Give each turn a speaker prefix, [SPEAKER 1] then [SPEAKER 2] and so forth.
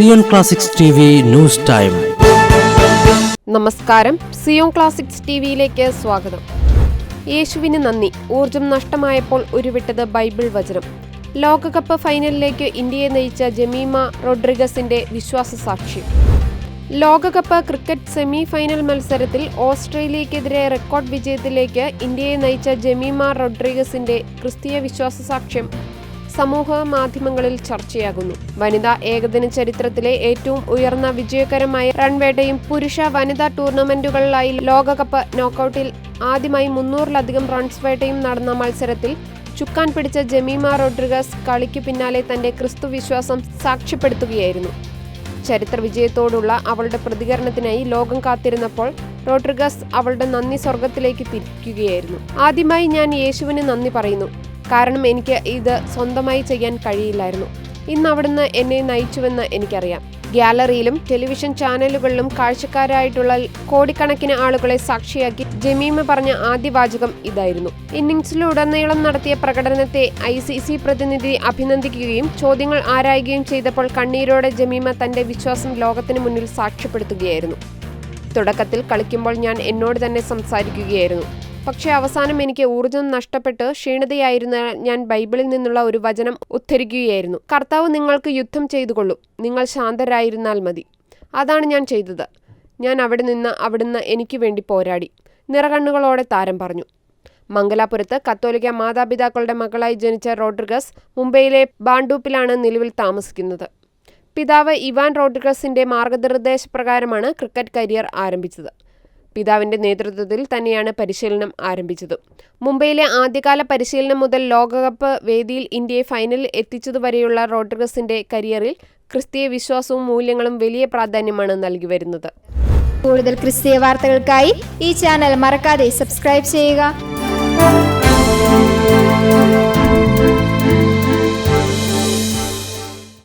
[SPEAKER 1] Zion classics news time.
[SPEAKER 2] നമസ്കാരം. Zion classics T വിയിലേക്ക് സ്വാഗതം. യേശുവിന് നന്ദി. ഊർജം നഷ്ടമായപ്പോൾ ഉരുവിട്ടത് ബൈബിൾ വചനം. ലോകകപ്പ് ഫൈനലിലേക്ക് ഇന്ത്യയെ നയിച്ച ജമീമ റോഡ്രിഗസിന്റെ വിശ്വാസ സാക്ഷി ലോകകപ്പ് ക്രിക്കറ്റ് സെമി ഫൈനൽ മത്സരത്തിൽ ഓസ്ട്രേലിയക്കെതിരെ റെക്കോർഡ് വിജയത്തിലേക്ക് ഇന്ത്യയെ നയിച്ച ജമീമ റോഡ്രിഗസിന്റെ ക്രിസ്തീയ വിശ്വാസ സാക്ഷ്യം. സമൂഹ മാധ്യമങ്ങളിൽ ചർച്ചയാകുന്നു. വനിതാ ഏകദിന ചരിത്രത്തിലെ ഏറ്റവും ഉയർന്ന വിജയകരമായ റൺവേട്ടയും പുരുഷ വനിതാ ടൂർണമെന്റുകളിലായി ലോകകപ്പ് നോക്കൌട്ടിൽ ആദ്യമായി മുന്നൂറിലധികം റൺസ് വേട്ടയും നടന്ന മത്സരത്തിൽ ചുക്കാൻ പിടിച്ച ജമീമ റോഡ്രിഗസ് കളിക്കു പിന്നാലെ തന്റെ ക്രിസ്തു വിശ്വാസം സാക്ഷ്യപ്പെടുത്തുകയായിരുന്നു. ചരിത്ര വിജയത്തോടുള്ള അവളുടെ പ്രതികരണത്തിനായി ലോകം കാത്തിരുന്നപ്പോൾ റോഡ്രിഗസ് അവളുടെ നന്ദി സ്വർഗത്തിലേക്ക് തിരിക്കുകയായിരുന്നു. ആദ്യമായി ഞാൻ യേശുവിന് നന്ദി പറയുന്നു. കാരണം എനിക്ക് ഇത് സ്വന്തമായി ചെയ്യാൻ കഴിയില്ലായിരുന്നു. ഇന്ന് അവിടുന്ന് എന്നെ നയിച്ചുവെന്ന് എനിക്കറിയാം. ഗ്യാലറിയിലും ടെലിവിഷൻ ചാനലുകളിലും കാഴ്ചക്കാരായിട്ടുള്ള കോടിക്കണക്കിന് ആളുകളെ സാക്ഷിയാക്കി ജമീമ പറഞ്ഞ ആദ്യ വാചകം ഇതായിരുന്നു. ഇന്നിംഗ്സിലുടനീളം നടത്തിയ പ്രകടനത്തെ ഐ സി സി പ്രതിനിധി അഭിനന്ദിക്കുകയും ചോദ്യങ്ങൾ ആരായുകയും ചെയ്തപ്പോൾ കണ്ണീരോടെ ജമീമ തന്റെ വിശ്വാസം ലോകത്തിന് മുന്നിൽ സാക്ഷ്യപ്പെടുത്തുകയായിരുന്നു. തുടക്കത്തിൽ കളിക്കുമ്പോൾ ഞാൻ എന്നോട് തന്നെ സംസാരിക്കുകയായിരുന്നു. പക്ഷേ അവസാനം എനിക്ക് ഊർജം നഷ്ടപ്പെട്ട് ക്ഷീണതയായിരുന്ന ഞാൻ ബൈബിളിൽ നിന്നുള്ള ഒരു വചനം ഉദ്ധരിക്കുകയായിരുന്നു. കർത്താവ് നിങ്ങൾക്ക് യുദ്ധം ചെയ്തുകൊള്ളും. നിങ്ങൾ ശാന്തരായിരുന്നാൽ മതി. അതാണ് ഞാൻ ചെയ്തത്. ഞാൻ അവിടെ നിന്ന് അവിടുന്ന് എനിക്ക് വേണ്ടി പോരാടി. നിറകണ്ണുകളോടെ താരം പറഞ്ഞു. മംഗലാപുരത്ത് കത്തോലിക്ക മാതാപിതാക്കളുടെ മകളായി ജനിച്ച റോഡ്രിഗസ് മുംബൈയിലെ ബാണ്ടൂപ്പിലാണ് നിലവിൽ താമസിക്കുന്നത്. പിതാവ് ഇവാൻ റോഡ്രിഗസിന്റെ മാർഗനിർദ്ദേശപ്രകാരമാണ് ക്രിക്കറ്റ് കരിയർ ആരംഭിച്ചത്. പിതാവിന്റെ നേതൃത്വത്തിൽ തന്നെയാണ് പരിശീലനം ആരംഭിച്ചത്. മുംബൈയിലെ ആദ്യകാല പരിശീലനം മുതൽ ലോകകപ്പ് വേദിയിൽ ഇന്ത്യയെ ഫൈനലിൽ എത്തിച്ചതുവരെയുള്ള റോഡ്രിഗസിന്റെ കരിയറിൽ ക്രിസ്തീയ വിശ്വാസവും മൂല്യങ്ങളും വലിയ പ്രാധാന്യമാണ് നൽകി വരുന്നത്.
[SPEAKER 3] കൂടുതൽ ക്രിസ്തീയ വാർത്തകൾക്കായി ഈ ചാനൽ മറക്കാതെ സബ്സ്ക്രൈബ് ചെയ്യുക.